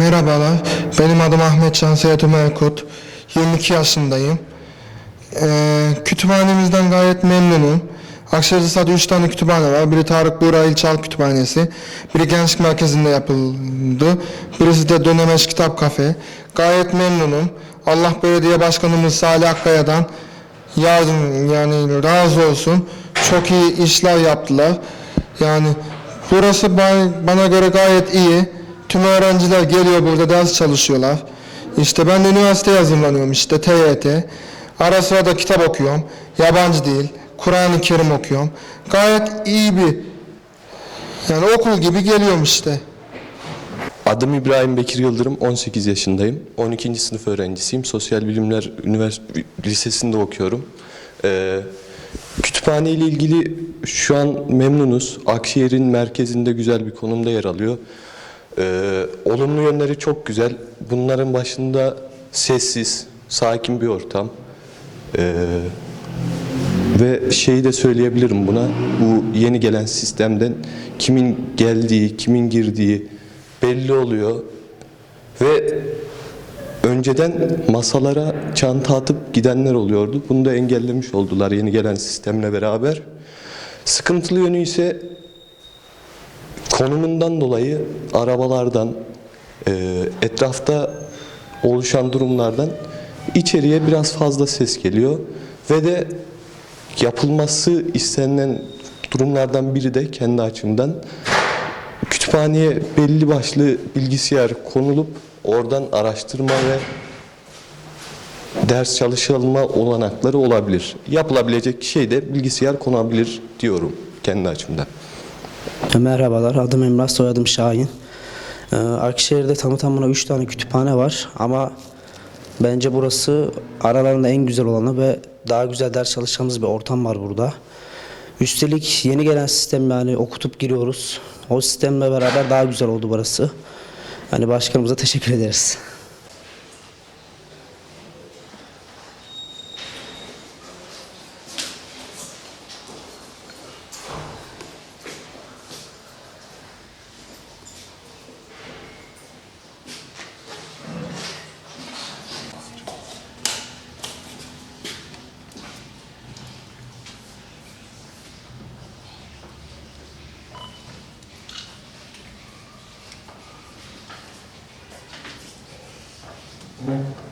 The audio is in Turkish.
Merhabalar, benim adım Ahmet Can Seyit Ömerkut. 22 yaşındayım. Ee, kütüphanemizden gayet memnunum. Akşehir'de 3 tane kütüphane var. Biri Tarık Buğra İlçal Kütüphanesi. Biri Gençlik Merkezi'nde yapıldı. Birisi de Dönemeç Kitap Kafe. Gayet memnunum. Allah Belediye Başkanımız Salih Akkaya'dan yardım yani razı olsun. Çok iyi işler yaptılar. Yani burası ba- bana göre gayet iyi. Tüm öğrenciler geliyor burada ders çalışıyorlar. İşte ben de üniversiteye hazırlanıyorum işte TYT. Ara sıra da kitap okuyorum. Yabancı dil, Kur'an-ı Kerim okuyorum. Gayet iyi bir yani okul gibi geliyorum işte. Adım İbrahim Bekir Yıldırım, 18 yaşındayım. 12. sınıf öğrencisiyim. Sosyal Bilimler Üniversitesi Lisesi'nde okuyorum. Ee, kütüphane ile ilgili şu an memnunuz. Akşehir'in merkezinde güzel bir konumda yer alıyor. Ee, olumlu yönleri çok güzel. Bunların başında sessiz, sakin bir ortam. Ee, ve şeyi de söyleyebilirim buna. Bu yeni gelen sistemden kimin geldiği, kimin girdiği belli oluyor. Ve önceden masalara çanta atıp gidenler oluyordu. Bunu da engellemiş oldular yeni gelen sistemle beraber. Sıkıntılı yönü ise konumundan dolayı arabalardan, e, etrafta oluşan durumlardan içeriye biraz fazla ses geliyor ve de yapılması istenilen durumlardan biri de kendi açımdan kütüphaneye belli başlı bilgisayar konulup oradan araştırma ve ders çalışılma olanakları olabilir. Yapılabilecek şey de bilgisayar konabilir diyorum kendi açımdan. Merhabalar, adım Emrah, soyadım Şahin. Ee, Akşehir'de tamı tamına 3 tane kütüphane var ama bence burası aralarında en güzel olanı ve daha güzel ders çalışacağımız bir ortam var burada. Üstelik yeni gelen sistem yani okutup giriyoruz. O sistemle beraber daha güzel oldu burası. Yani başkanımıza teşekkür ederiz. Thank mm -hmm. you.